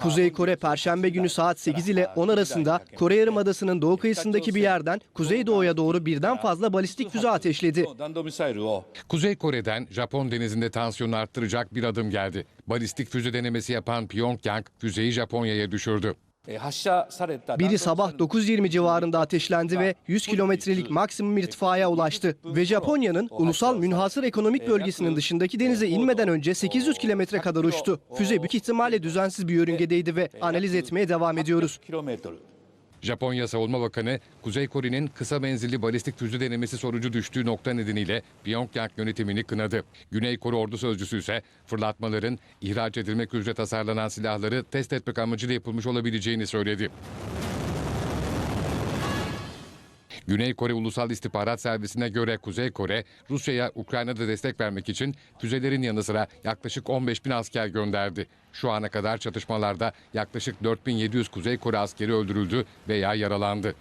Kuzey Kore Perşembe günü saat 8 ile 10 arasında Kore Yarımadası'nın doğu kıyısındaki bir yerden kuzeydoğuya doğru birden fazla balistik füze ateşledi. Kuzey Kore'den Japon denizinde tansiyonu arttıracak bir adım geldi. Balistik füze denemesi yapan Pyongyang füzeyi Japonya'ya düşürdü. Biri sabah 9.20 civarında ateşlendi ve 100 kilometrelik maksimum irtifaya ulaştı. Ve Japonya'nın ulusal münhasır ekonomik bölgesinin dışındaki denize inmeden önce 800 kilometre kadar uçtu. Füze büyük ihtimalle düzensiz bir yörüngedeydi ve analiz etmeye devam ediyoruz. Japonya Savunma Bakanı, Kuzey Kore'nin kısa menzilli balistik füze denemesi sonucu düştüğü nokta nedeniyle Pyongyang yönetimini kınadı. Güney Kore ordu sözcüsü ise fırlatmaların ihraç edilmek üzere tasarlanan silahları test etmek amacıyla yapılmış olabileceğini söyledi. Güney Kore Ulusal İstihbarat Servisi'ne göre Kuzey Kore, Rusya'ya Ukrayna'da destek vermek için füzelerin yanı sıra yaklaşık 15 bin asker gönderdi. Şu ana kadar çatışmalarda yaklaşık 4700 Kuzey Kore askeri öldürüldü veya yaralandı.